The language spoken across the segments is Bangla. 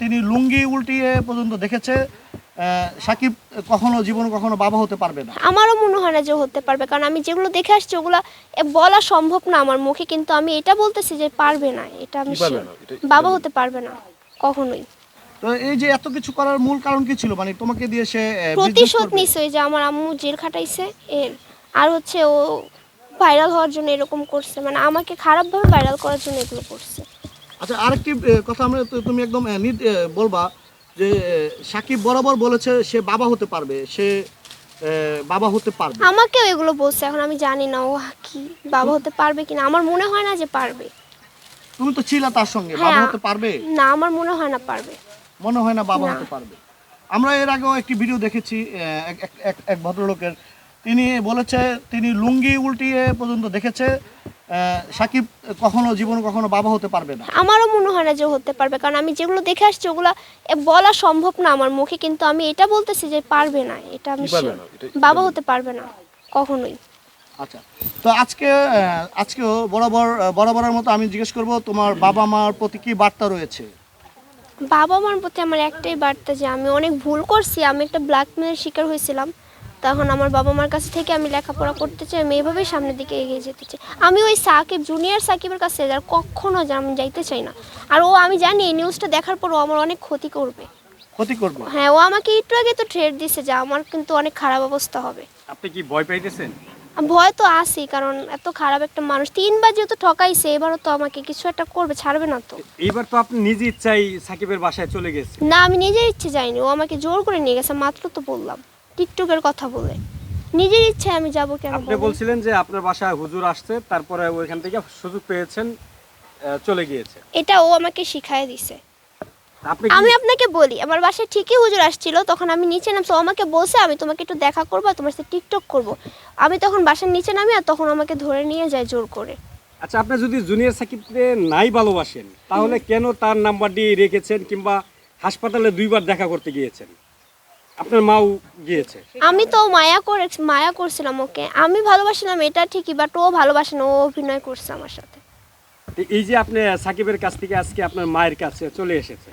তিনি লুঙ্গি উল্টিয়ে পর্যন্ত দেখেছে সাকিব কখনো জীবন কখনো বাবা হতে পারবে না। আমারও মনে হয় না যে হতে পারবে কারণ আমি যেগুলো দেখে আসছি ওগুলো বলা সম্ভব না আমার মুখে কিন্তু আমি এটা বলতেছি যে পারবে না এটা আমি বাবা হতে পারবে না কখনোই। তো এই যে এত কিছু করার মূল কারণ কি ছিল? মানে তোমাকে দিয়ে সে প্রতিশোধ? নিশ্চয়ই যে আমার আম্মু জেল খাটাইছে এর আর হচ্ছে ও ভাইরাল হওয়ার জন্য এরকম করছে মানে আমাকে খারাপভাবে ভাইরাল করার জন্য এগুলো করছে। আচ্ছা আরেকটি কথা আমরা তুমি একদম বলবা যে সাকিব বরাবর বলেছে সে বাবা হতে পারবে সে বাবা হতে পারবে। আমাকেও এগুলো বলছে এখন আমি জানি না ও কি বাবা হতে পারবে কিনা। আমার মনে হয় না যে পারবে। তুমি তো ছিলা তার সঙ্গে বাবা হ্যাঁ। হতে পারবে? না আমার মনে হয় না পারবে। মনে হয় না বাবা হতে পারবে। আমরা এর আগেও একটি ভিডিও দেখেছি এক- এক- এক- এক ভদ্রলোকের। তিনি বলেছে তিনি লুঙ্গি উল্টিয়ে পর্যন্ত দেখেছে সাকিব কখনো জীবন কখনো বাবা হতে পারবে না। আমারও মনে হয় না যে হতে পারবে কারণ আমি যেগুলো দেখে আসছি ওগুলো বলা সম্ভব না আমার মুখে কিন্তু আমি এটা বলতেছি যে পারবে না এটা আমি বাবা হতে পারবে না কখনোই। আচ্ছা তো আজকে আজকেও বরাবর বরাবরের মতো আমি জিজ্ঞেস করব তোমার বাবা মার প্রতি কি বার্তা রয়েছে? বাবা মার প্রতি আমার একটাই বার্তা যে আমি অনেক ভুল করছি আমি একটা ব্ল্যাকমেলের শিকার হয়েছিলাম। তখন আমার বাবা মার কাছ থেকে আমি লেখাপড়া করতে চাই আমি এভাবেই সামনের দিকে এগিয়ে যেতে চাই। আমি ওই সাকিব জুনিয়র সাকিবের কাছে আর কখনো আমি যাইতে চাই না। আর ও আমি জানি এই নিউজটা দেখার পর ও আমার অনেক ক্ষতি করবে। ক্ষতি করবে? হ্যাঁ ও আমাকে একটু আগে তো ট্রেড দিছে যে আমার কিন্তু অনেক খারাপ অবস্থা হবে। আপনি কি ভয় পাইতেছেন? ভয় তো আছি কারণ এত খারাপ একটা মানুষ। তিনবার যেহেতু ঠকাইছে এবারও তো আমাকে কিছু একটা করবে ছাড়বে না তো। এবার তো আপনি নিজে ইচ্ছাই সাকিবের বাসায় চলে গেছেন। না আমি নিজের ইচ্ছে যাইনি। ও আমাকে জোর করে নিয়ে গেছে মাত্র তো বললাম। টিকটকের কথা বলে। নিজের ইচ্ছে আমি যাব কেন আপনি বলছিলেন যে আপনার বাসায় হুজুর আসছে তারপরে ওইখান থেকে সুযোগ পেয়েছেন চলে গিয়েছে। এটা ও আমাকে শিখায় দিছে। আমি আপনাকে বলি আমার বাসায় ঠিকই হুজুর আসছিল তখন আমি নিচে নামছি আমাকে বলছে আমি তোমাকে একটু দেখা করব তোমার সাথে টিকটক করব। আমি তখন বাসার নিচে নামি আর তখন আমাকে ধরে নিয়ে যায় জোর করে। আচ্ছা আপনি যদি জুনিয়র সাকিবকে নাই ভালোবাসেন তাহলে কেন তার নাম্বারটি রেখেছেন কিংবা হাসপাতালে দুইবার দেখা করতে গিয়েছেন? আপনার মাও গিয়েছে? আমি তো মায়া করে মায়া করছিলাম ওকে। আমি ভালোবাসিলাম এটা ঠিকই বাট ও ভালোবাসে না ও অভিনয় করছে আমার সাথে। এই যে আপনি সাকিবের কাছ থেকে আজকে আপনার মায়ের কাছে চলে এসেছে।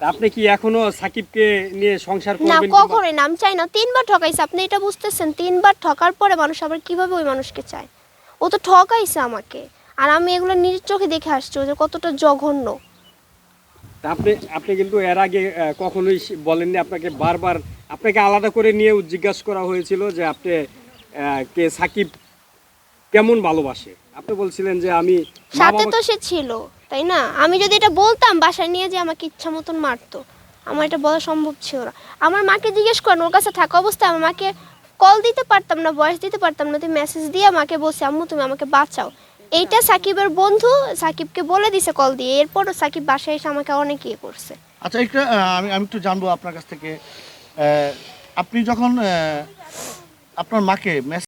আপনি কি এখনও সাকিবকে নিয়ে সংসার করবেন কিংবা- কখনোই নাম চাই না তিনবার ঠকাইছে। আপনি এটা বুঝতেছেন তিনবার ঠকার পরে মানুষ আবার কীভাবে ওই মানুষকে চায়? ও তো ঠকাইছে আমাকে। আর আমি এগুলো নিজের চোখে দেখে আসছি ও যে কতটা জঘন্য। আপনি আপনি কিন্তু এর আগে কখনোই বলেননি আপনাকে বারবার আপনাকে আলাদা করে নিয়ে জিজ্ঞাসা করা হয়েছিল যে আপনি কে সাকিব কেমন ভালোবাসে? আপনি বলছিলেন যে আমি সাথে তো সে ছিল তাই না? আমি যদি এটা বলতাম বাসায় নিয়ে যে আমাকে ইচ্ছা মতন মারতো আমার এটা বলা সম্ভব ছিল না। আমার মাকে জিজ্ঞেস করেন ওর কাছে থাকা অবস্থায় আমার মাকে কল দিতে পারতাম না ভয়েস দিতে পারতাম না তুই মেসেজ দিয়ে আমাকে বলছে আম্মু তুমি আমাকে বাঁচাও। এইটা সাকিবের বন্ধু সাকিবকে বলে দিছে কল দিয়ে। এরপরও সাকিব বাসায় এসে আমাকে অনেক ইয়ে করছে। আচ্ছা আহ, আমি আমি একটু জানব আপনার কাছ থেকে। আপনি যখন আপনার মাকে